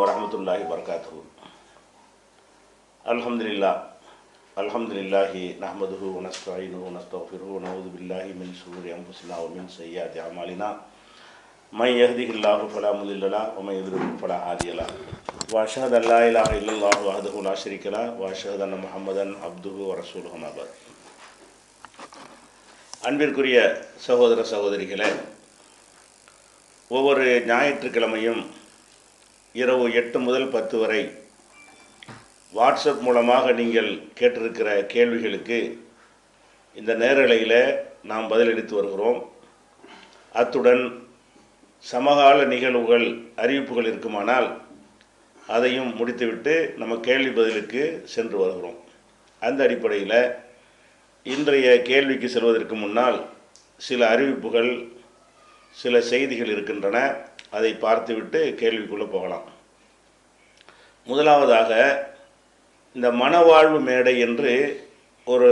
வரமத்துல்லாஹி வபரகாத்துஹு. அல்ஹம்துலில்லா அல்ஹம்துலில்லாஹி நஹமதுஹு நஸ்தாயினு நஸ்தஃபிரு வ பில்லாஹி மின் ஷுரூரி அம்புசில்லா மின் ஸய்யிஆத்தி அமாலினா. மை யஹ்திஹில்லாஹு ஃபலா முதில்லலா லஹு வ ஃபலா ஹாதிய வாஷஹத் அல்லா அஷ்ஹது இல்லல்லாஹு வஹ்தஹு லா ஷரீக லஹு அன்ன முஹம்மதன் அப்துஹு வ ரசூலுஹு அன்பிற்குரிய சகோதர சகோதரிகளே ஒவ்வொரு ஞாயிற்றுக்கிழமையும் இரவு எட்டு முதல் பத்து வரை வாட்ஸ்அப் மூலமாக நீங்கள் கேட்டிருக்கிற கேள்விகளுக்கு இந்த நேரலையில் நாம் பதிலளித்து வருகிறோம். அத்துடன் சமகால நிகழ்வுகள் அறிவிப்புகள் இருக்குமானால் அதையும் முடித்துவிட்டு நம்ம கேள்வி பதிலுக்கு சென்று வருகிறோம். அந்த அடிப்படையில் இன்றைய கேள்விக்கு செல்வதற்கு முன்னால் சில அறிவிப்புகள் சில செய்திகள் இருக்கின்றன. அதை பார்த்துவிட்டு கேள்விக்குள்ளே போகலாம். முதலாவதாக இந்த மனவாழ்வு மேடை என்று ஒரு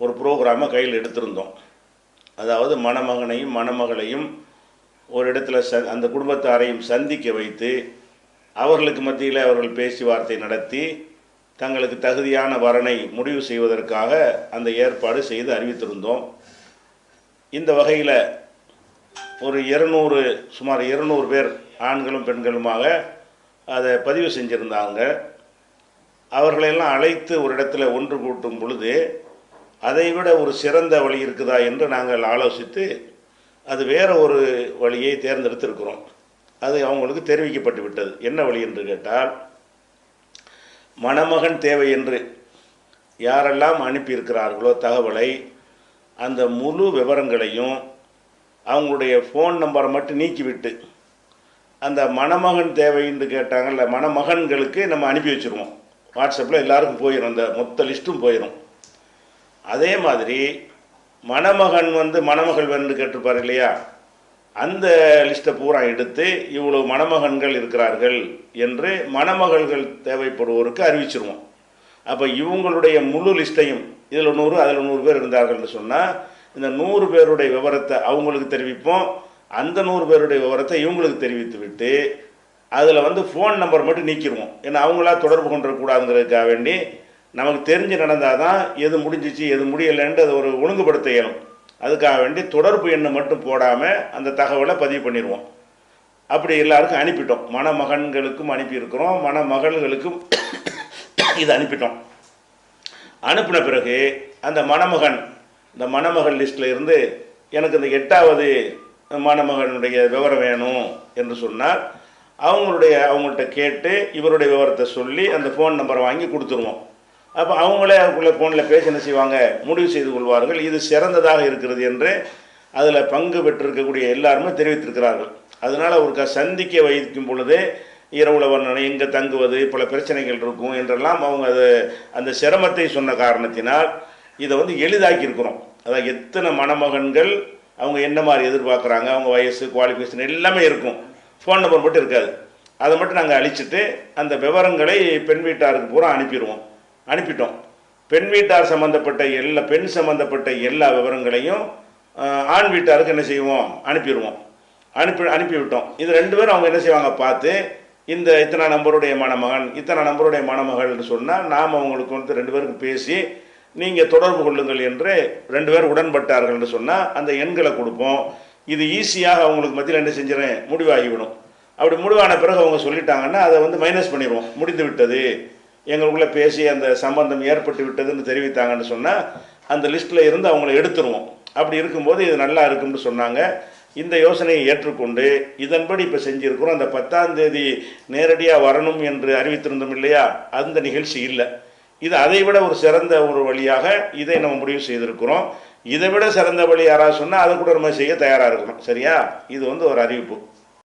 ஒரு ப்ரோக்ராமை கையில் எடுத்திருந்தோம். அதாவது மணமகனையும் மணமகளையும் ஒரு இடத்துல ச அந்த குடும்பத்தாரையும் சந்திக்க வைத்து அவர்களுக்கு மத்தியில் அவர்கள் பேச்சுவார்த்தை நடத்தி தங்களுக்கு தகுதியான வரனை முடிவு செய்வதற்காக அந்த ஏற்பாடு செய்து அறிவித்திருந்தோம். இந்த வகையில் ஒரு இருநூறு சுமார் இருநூறு பேர் ஆண்களும் பெண்களுமாக அதை பதிவு செஞ்சுருந்தாங்க. அவர்களையெல்லாம் அழைத்து ஒரு இடத்துல ஒன்று கூட்டும் பொழுது அதை விட ஒரு சிறந்த வழி இருக்குதா? என்று நாங்கள் ஆலோசித்து அது வேற ஒரு வழியை தேர்ந்தெடுத்திருக்கிறோம். அது அவங்களுக்கு தெரிவிக்கப்பட்டு விட்டது. என்ன வழி என்று கேட்டால் மணமகன் தேவை என்று யாரெல்லாம் அனுப்பியிருக்கிறார்களோ தகவலை அந்த முழு விவரங்களையும் அவங்களுடைய ஃபோன் நம்பரை மட்டும் நீக்கிவிட்டு அந்த மணமகன் தேவைன்னு கேட்டாங்கல்ல மணமகன்களுக்கு நம்ம அனுப்பி வச்சுருவோம். வாட்ஸ்அப்பில் எல்லாருக்கும் போயிடும் அந்த மொத்த லிஸ்ட்டும் போயிடும் அதே மாதிரி மணமகன் வந்து மணமகள் வேணும்னு கேட்டிருப்பார் இல்லையா? அந்த லிஸ்ட்டை பூரா எடுத்து இவ்வளோ மணமகன்கள் இருக்கிறார்கள் என்று மணமகள்கள் தேவைப்படுவோருக்கு அறிவிச்சிருவோம். அப்போ இவங்களுடைய முழு லிஸ்ட்டையும் இதில் நூறு அதில் நூறு பேர் இருந்தார்கள்னு சொன்னால் இந்த நூறு பேருடைய விவரத்தை அவங்களுக்கு தெரிவிப்போம். அந்த நூறு பேருடைய விவரத்தை இவங்களுக்கு தெரிவித்து விட்டு அதில் வந்து ஃபோன் நம்பர் மட்டும் நீக்கிடுவோம். ஏன்னா அவங்களா தொடர்பு கொண்டுடக்கூடாதுங்கிறதுக்காக வேண்டி நமக்கு தெரிஞ்சு நடந்தால் தான் எது முடிஞ்சிச்சு எது முடியலைன்ட்டு அதை ஒரு ஒழுங்குபடுத்த இயலும். அதுக்காக வேண்டி தொடர்பு எண்ணை மட்டும் போடாமல் அந்த தகவலை பதிவு பண்ணிடுவோம். அப்படி எல்லாருக்கும் அனுப்பிட்டோம். மணமகன்களுக்கும் அனுப்பியிருக்கிறோம். மணமகள்களுக்கும் இது அனுப்பிட்டோம். அனுப்பின பிறகு அந்த மணமகன் இந்த மணமகள் லிஸ்ட்டில் இருந்து எனக்கு இந்த எட்டாவது மணமகனுடைய விவரம் வேணும் என்று சொன்னால் அவங்களுடைய அவங்கள்ட்ட கேட்டு இவருடைய விவரத்தை சொல்லி அந்த ஃபோன் நம்பரை வாங்கி கொடுத்துருவோம். அப்போ அவங்களே அவங்களுக்குள்ளே ஃபோனில் பேசி என்ன செய்வாங்க? முடிவு செய்து கொள்வார்கள். இது சிறந்ததாக இருக்கிறது என்று அதில் பங்கு பெற்றிருக்கக்கூடிய எல்லாருமே தெரிவித்திருக்கிறார்கள். அதனால் ஒரு சந்திக்க வைக்கும் பொழுது இரவுல வர்ணனை எங்கே தங்குவது? பல பிரச்சனைகள் இருக்கும் என்றெல்லாம் அவங்க அது அந்த சிரமத்தை சொன்ன காரணத்தினால் இதை வந்து எளிதாக்கி இருக்கிறோம் அதாவது எத்தனை மணமகன்கள் அவங்க என்ன மாதிரி எதிர்பார்க்குறாங்க அவங்க வயசு குவாலிஃபிகேஷன் எல்லாமே இருக்கும். ஃபோன் நம்பர் மட்டும் இருக்காது. அதை மட்டும் நாங்கள் அழிச்சிட்டு அந்த விவரங்களை பெண் வீட்டாருக்கு பூரா அனுப்பிடுவோம். அனுப்பிட்டோம். பெண் வீட்டார் சம்மந்தப்பட்ட எல்லா பெண் சம்மந்தப்பட்ட எல்லா விவரங்களையும் ஆண் வீட்டாருக்கு என்ன செய்வோம்? அனுப்பிடுவோம். அனுப்பி அனுப்பிவிட்டோம். இது ரெண்டு பேரும் அவங்க என்ன செய்வாங்க? பார்த்து இந்த இத்தனை நம்பருடைய மணமகன் இத்தனை நம்பருடைய மணமகள்னு சொன்னால் நாம் அவங்களுக்கு வந்து ரெண்டு பேருக்கும் பேசி நீங்கள் தொடர்பு கொள்ளுங்கள் என்று ரெண்டு பேர் உடன்பட்டார்கள்னு சொன்னால் அந்த எண்களை கொடுப்போம். இது ஈஸியாக அவங்களுக்கு மத்தியில் என்ன செஞ்சிடறேன்? முடிவாகிவிடும். அப்படி முடிவான பிறகு அவங்க சொல்லிட்டாங்கன்னா அதை வந்து மைனஸ் பண்ணிடுவோம். முடிந்து விட்டது. எங்களுக்குள்ளே பேசி அந்த சம்பந்தம் ஏற்பட்டு விட்டதுன்னு தெரிவித்தாங்கன்னு சொன்னால் அந்த லிஸ்ட்டில் இருந்து அவங்கள எடுத்துருவோம். அப்படி இருக்கும்போது இது நல்லா இருக்கும்னு சொன்னாங்க. இந்த யோசனையை ஏற்றுக்கொண்டு இதன்படி இப்போ செஞ்சுருக்கிறோம். அந்த பத்தாம் தேதி நேரடியாக வரணும் என்று அறிவித்திருந்தோம் இல்லையா? அந்த நிகழ்ச்சி இல்லை. இது அதை விட ஒரு சிறந்த ஒரு வழியாக இதை நம்ம முடிவு செய்திருக்கிறோம். இதை விட சிறந்த வழி யாராவது சொன்னால் அதை கூட நம்ம செய்ய தயாராக இருக்கணும். சரியா? இது வந்து ஒரு அறிவிப்பு.